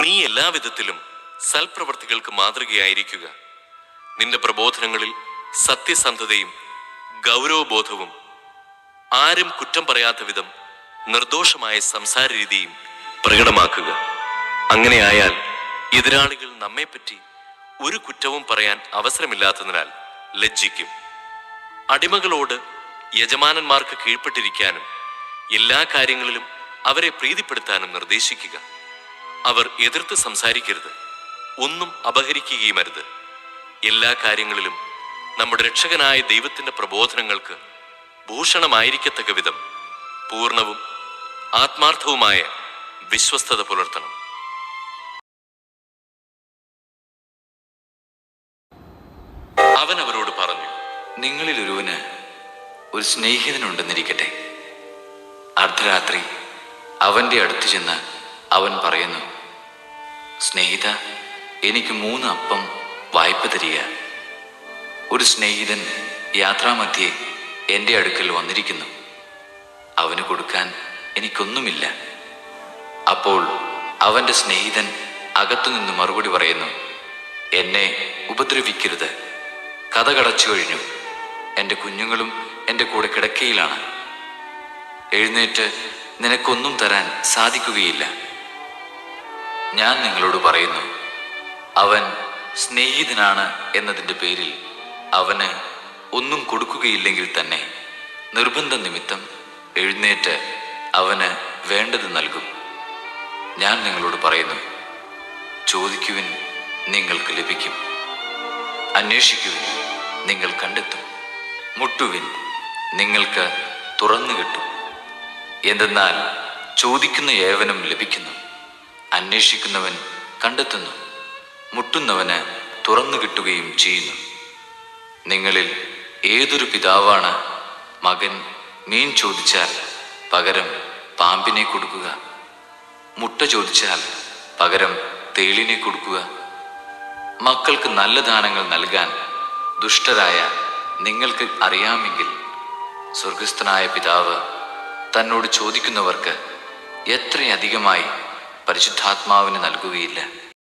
നീ എല്ലാവിധത്തിലും സൽപ്രവർത്തികൾക്ക് മാതൃകയായിരിക്കുക. നിന്റെ പ്രബോധനങ്ങളിൽ സത്യസന്ധതയും ഗൗരവബോധവും ആരും കുറ്റം പറയാത്ത വിധം നിർദോഷമായ സംസാര രീതിയും പ്രകടമാക്കുക. അങ്ങനെയായാൽ എതിരാളികൾ നമ്മെപ്പറ്റി ഒരു കുറ്റവും പറയാൻ അവസരമില്ലാത്തതിനാൽ ലജ്ജിക്കും. അടിമകളോട് യജമാനന്മാർക്ക് കീഴ്പ്പെട്ടിരിക്കാനും എല്ലാ കാര്യങ്ങളിലും അവരെ പ്രീതിപ്പെടുത്താനും നിർദ്ദേശിക്കുക. അവർ എതിർത്ത് സംസാരിക്കരുത്. ഒന്നും അപഹരിക്കുകയും അരുത് എല്ലാ കാര്യങ്ങളിലും നമ്മുടെ രക്ഷകനായ ദൈവത്തിന്റെ പ്രബോധനങ്ങൾക്ക് ഭൂഷണമായിരിക്കത്തക്ക വിധം പൂർണവും ആത്മാർത്ഥവുമായ വിശ്വസ്തത പുലർത്തണം. അവൻ അവരോട് പറഞ്ഞു നിങ്ങളിൽ ഒരുവന് ഒരു സ്നേഹിതനുണ്ടെന്നിരിക്കട്ടെ. അർദ്ധരാത്രി അവന്റെ അടുത്ത് ചെന്ന് അവൻ പറയുന്നു സ്നേഹിത എനിക്ക് മൂന്ന് അപ്പം വായ്പ തരിക. ഒരു സ്നേഹിതൻ യാത്രാമധ്യേ എന്റെ അടുക്കൽ വന്നിരിക്കുന്നു. അവന് കൊടുക്കാൻ എനിക്കൊന്നുമില്ല. അപ്പോൾ അവന്റെ സ്നേഹിതൻ അകത്തുനിന്ന് മറുപടി പറയുന്നു എന്നെ ഉപദ്രവിക്കരുത്. കഥ കടച്ചു കഴിഞ്ഞു. എന്റെ കുഞ്ഞുങ്ങളും എന്റെ കൂടെ കിടക്കയിലാണ്. എഴുന്നേറ്റ് നിനക്കൊന്നും തരാൻ സാധിക്കുകയില്ല. ഞാൻ നിങ്ങളോട് പറയുന്നു അവൻ സ്നേഹിതനാണ് എന്നതിന്റെ പേരിൽ അവന് ഒന്നും കൊടുക്കുകയില്ലെങ്കിൽ തന്നെ നിർബന്ധ നിമിത്തം എഴുന്നേറ്റ് അവന് വേണ്ടത് നൽകും. ഞാൻ നിങ്ങളോട് പറയുന്നു ചോദിക്കുവിൻ നിങ്ങൾക്ക് ലഭിക്കും അന്വേഷിക്കുവിൻ നിങ്ങൾ കണ്ടെത്തും മുട്ടുവിൻ നിങ്ങൾക്ക് തുറന്നു കിട്ടും. എന്തെന്നാൽ ചോദിക്കുന്ന ഏവനും ലഭിക്കുന്നു. അന്വേഷിക്കുന്നവൻ കണ്ടെത്തുന്നു. മുട്ടുന്നവന് തുറന്നു കിട്ടുകയും ചെയ്യുന്നു. നിങ്ങളിൽ ഏതൊരു പിതാവാണ് മകൻ മീൻ ചോദിച്ചാൽ പകരം പാമ്പിനെ കൊടുക്കുക. മുട്ട ചോദിച്ചാൽ പകരം തേളിനെ കൊടുക്കുക. മക്കൾക്ക് നല്ല ദാനങ്ങൾ നൽകാൻ ദുഷ്ടരായ നിങ്ങൾക്ക് അറിയാമെങ്കിൽ സ്വർഗസ്ഥനായ പിതാവ് തന്നോട് ചോദിക്കുന്നവർക്ക് എത്രയധികമായി പരിശുദ്ധാത്മാവിന് നൽകുകയില്ല.